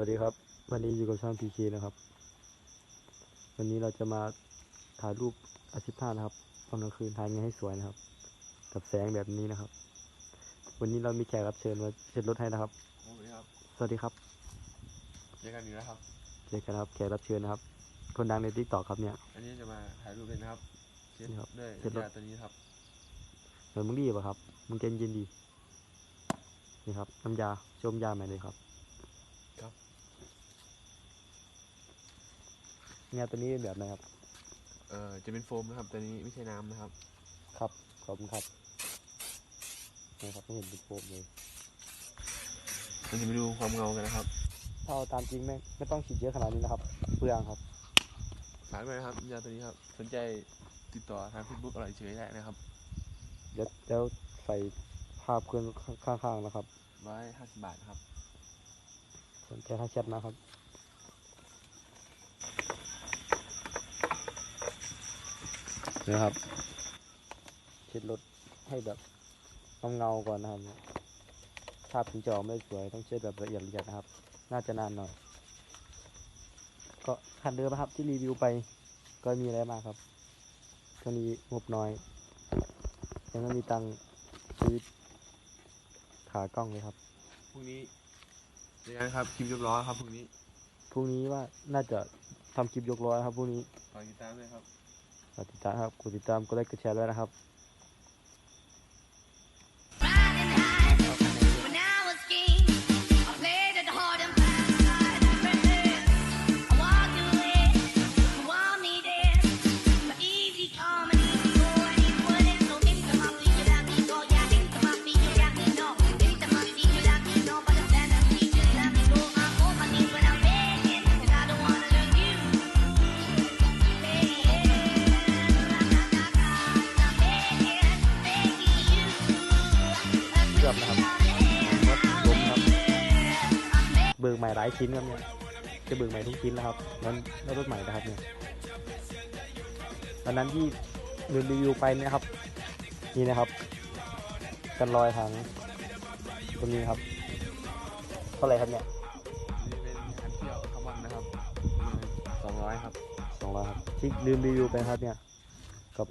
วัสดีครับ วันนี้อยู่กับช่างพีเคนะครับ วันนี้เราจะมาถ่ายรูปอาทิตย์ห้านะครับตอนกลางคืนถ่ายไงให้สวยนะครับ กับแสงแบบนี้นะครับ วันนี้เรามีแขกรับเชิญมาเช็ดรถให้นะครับโอเคครับสวัสดีครับเจอกันอีกแล้วครับเจอกันครับแขกรับเชิญนะครับ คนดังในทิกตอกครับเนี่ย อันนี้จะมาถ่ายรูปเลยนะครับเช็ดนี่ครับด้วยเช็ดรถ ยาตัวนี้ครับเหมือนมึงรีบอะครับ มึงใจเย็นดี นี่ครับน้ำยาชมยาใหม่เลยครับครับ งานตัวนี้เป็นแบบไหนครับ เอ่อจะเป็นโฟมนะครับตัวนี้ไม่ใช่น้ำนะครับ ครับ ขอบคุณครับนี่ครับไม่เห็นเป็นโฟมเลยเราจะไปดูความเงากันนะครับถ้าเอาตามจริงไม่ไม่ต้องฉีดเยอะขนาดนี้นะครับ เปลืองครับ ฝากด้วยนะครับยาตัวนี้ครับ สนใจติดต่อทางเฟซบุ๊กอร่อยเฉยได้นะครับ เดี๋ยวเดี๋ยวใส่ภาพเครื่องข้างๆนะครับ ร้อยห้าสิบบาทครับ สนใจทักแชทนะครับ นะครับ เช็ดรถให้แบบเงาๆก่อนนะครับภาพถึงจะออกไม่สวยต้องเช็ดแบบละเอียดละเอียดนะครับ น่าจะนานหน่อย ก็คันเดิมนะครับที่รีวิวไป ก็มีอะไรมากครับก็มีงบน้อยยังไม่มีตังค์ซื้อขากล้องเลยครับพรุ่งนี้เจอกันครับคลิปยกล้อครับพรุ่งนี้พรุ่งนี้ว่าน่าจะทำคลิปยกล้อนะครับพรุ่งนี้ฝากติดตามด้วยครับฝาก ติดตามครับกดติดตามกดไลค์กดแชร์ด้วยนะครับ เบิกใหม่หลายชิ้นครับเนี่ยจะเบิกใหม่ทุกชิ้นแล้วครับนั้นแล้วรถใหม่นะครับเนี่ยวันนั้นที่รีวิวไปเนะครับ นี่นะครับ กันรอยถังตรงนี้ครับเท่าไหร่ครับเนี่ยนี่เป็นคันเที่ยวคาร์บอนนะครับสองร้อยครับสองร้อยครับที่ลืมรีวิวไปครับเนี่ยกับ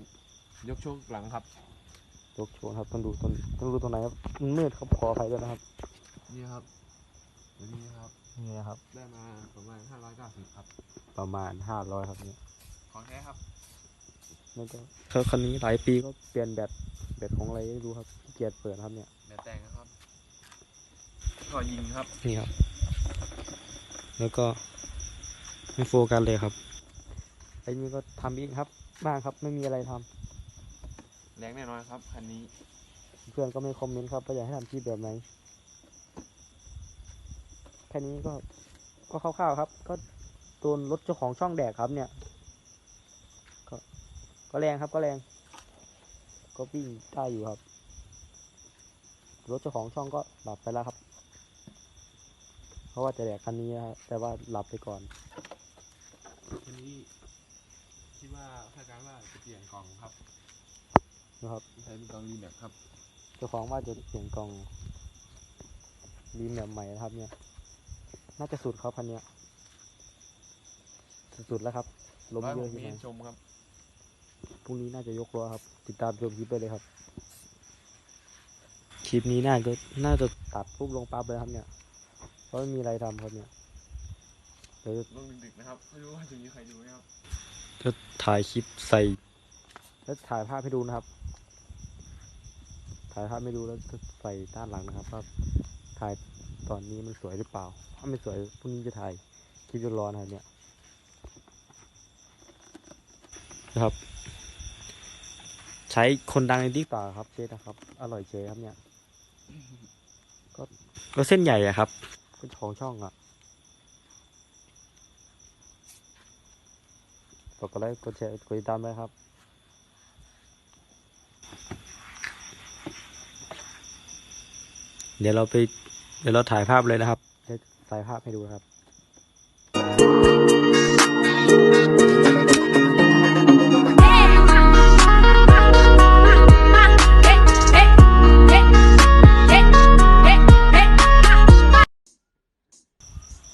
ยกช่วงหลังครับยกโชว์ครับต้องดูต้นต้องดูตรงไหนครับมันมืดครับขออภัยด้วยนะครับ นี่ครับ ตัวนี้ครับ นี่นะครับ ได้มาประมาณห้าร้อยเก้าสิบครับประมาณห้าร้อยครับเนี่ยของแท้ครับแล้วก็เธอคันนี้หลายปีก็เปลี่ยนแบตแบตของอะไรไม่รู้ครับขี้เกียจเปิดครับเนี่ยแบบแต่งนะครับก็ยิงครับนี่ครับ แล้วก็ไม่โฟกัสเลยครับไอ้นี่ก็ทำเองครับบ้างครับไม่มีอะไรทำแรงแน่นอนครับคันนี้ เพื่อนก็ไม่คอมเมนต์ครับว่าอยากให้ทำคลิปแบบไหนแค่นี้ก็ก็คร่าวๆครับ ก็โดนรถเจ้าของช่องแดกครับเนี่ย ก็ก็แรงครับก็แรง ก็วิ่งได้อยู่ครับ รถเจ้าของช่องก็หลับไปแล้วครับ เพราะว่าจะแดกคันนี้นะครับแต่ว่าหลับไปก่อนคันนี้คิดว่าคาดการณ์ว่าจะเปลี่ยนกล่องครับนะครับใช้เป็นกล่องรีแมปครับเจ้าของว่าจะเปลี่ยนกล่องรีแมปใหม่นะครับเนี่ย น่าจะสุดครับคันเนี้ยสุดๆแล้วครับลมร้อยเยหอะกใช่เมไหมตรชมครับพรุ่งนี้น่าจะยกล้อครับ ติดตามชมคลิปไปเลยครับคลิปนี้น่าจะน่าจะตัดปุ๊บลงปั๊บเลยครับเนี่ยเพราะไม่มีอะไรทำครับเนี่ยเดี๋ยวลงดึกๆนะครับไม่รู้ว่าจะมีใครดูไหมครับจะถ่ายคลิปใส่แล้วถ่ายภาพให้ดูนะครับ ถ่ายภาพไม่ดูแล้วจะใส่ด้านหลังนะครับว่าถ่าย ตอนนี้มันสวยหรือเปล่า ถ้าไม่สวยพรุ่งนี้จะถ่ายคลิปร้อนๆนะเนี่ยนะครับ ใช้คนดังในทิกตอครับเชฟนะครับ อร่อยเชฟครับเนี่ยก็ก็เส้นใหญ่อะครับเป็นของช่องอะฝากกดไลค์กดแชร์กดติดตามด้วยครับเดี๋ยวเราไป ดี๋ยวเราถ่ายภาพเลยนะครับเดี๋ยวถ่ายภาพให้ดูนะครับเ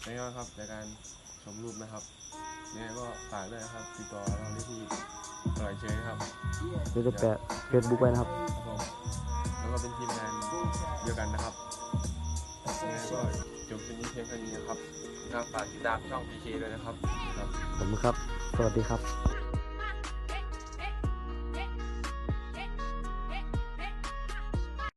เป็นไงบ้างครับในการชมรูปนะครับยังไงก็ฝากด้วยนะครับติดต่อเราได้ที่ปล่อยเชยนะครับเดี๋ยวจะแปะเฟซบุ๊กไว้นะครับครับผมแล้วก็เป็นทีมงานเดียวกันนะครับ ยังไงก็จบคลิปนี้เพียงเท่านี้นะครับฝากติดตามช่อง PK ด้วยนะครับ ขอบคุณครับ สวัสดีครับ